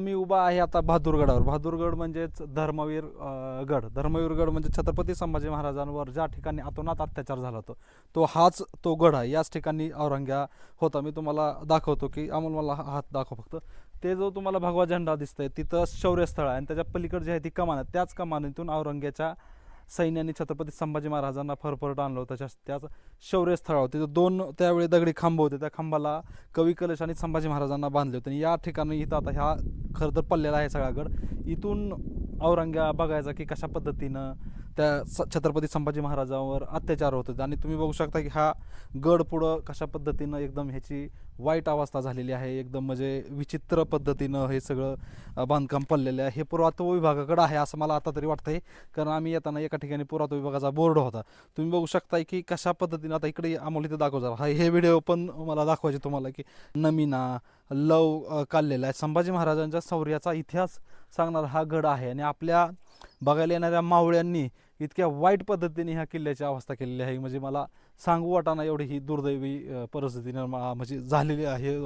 मी उभा आहे आता बहादूरगडावर. बहादूरगड म्हणजेच धर्मवीर गड. धर्मवीर गड म्हणजे छत्रपती संभाजी महाराजांवर ज्या ठिकाणी अतोनात अत्याचार झाला होता तो हाच तो गड आहे. याच ठिकाणी औरंग्या होता. मी तुम्हाला दाखवतो की अमोल मला हा- हात दाखव फक्त. ते जो तुम्हाला भगवा झेंडा दिसतोय तिथं शौर्यस्थळ आहे आणि त्याच्या पलीकडे जी आहे ती कमान आहे. त्याच कमानीतून औरंग्याच्या सैन्याने छत्रपती संभाजी महाराजांना फरफरट आणलं होतं. त्याच्या त्याच शौर्यस्थळावर तिथं दोन त्यावेळी दगडी खांब होते. त्या खांबाला कवी कलश आणि संभाजी महाराजांना बांधले होते. आणि या ठिकाणी इथं आता ह्या खरं तर पल्लेला आहे सगळा गड इथून औरंग्या बघायचा की कशा पद्धतीनं त्या स छत्रपती संभाजी महाराजांवर अत्याचार होत होते. आणि तुम्ही बघू शकता की हा गड पुढं कशा पद्धतीनं एकदम ह्याची वाईट अवस्था झालेली आहे एकदम म्हणजे विचित्र पद्धतीनं हे सगळं बांधकाम पडलेलं आहे. हे पुरातत्व विभागाकडं आहे असं मला आता तरी वाटतंय. कारण आम्ही येताना एका ठिकाणी पुरातत्व विभागाचा बोर्ड होता. तुम्ही बघू शकताय की कशा पद्धतीनं आता इकडे आम्हाला इथे दाखव जरा. हा हे व्हिडिओ पण मला दाखवायचे तुम्हाला की नमिना लव काढलेला आहे. संभाजी महाराजांच्या शौर्याचा इतिहास सांगणारा हा गड आहे. आणि आपल्या बघायला येणाऱ्या मावळ्यांनी इतक्या वाईट पद्धतीने ह्या किल्ल्याची अवस्था केलेली आहे. म्हणजे मला सांगू वाटाना एवढी ही दुर्दैवी परिस्थिती निर्माण म्हणजे झालेली आहे.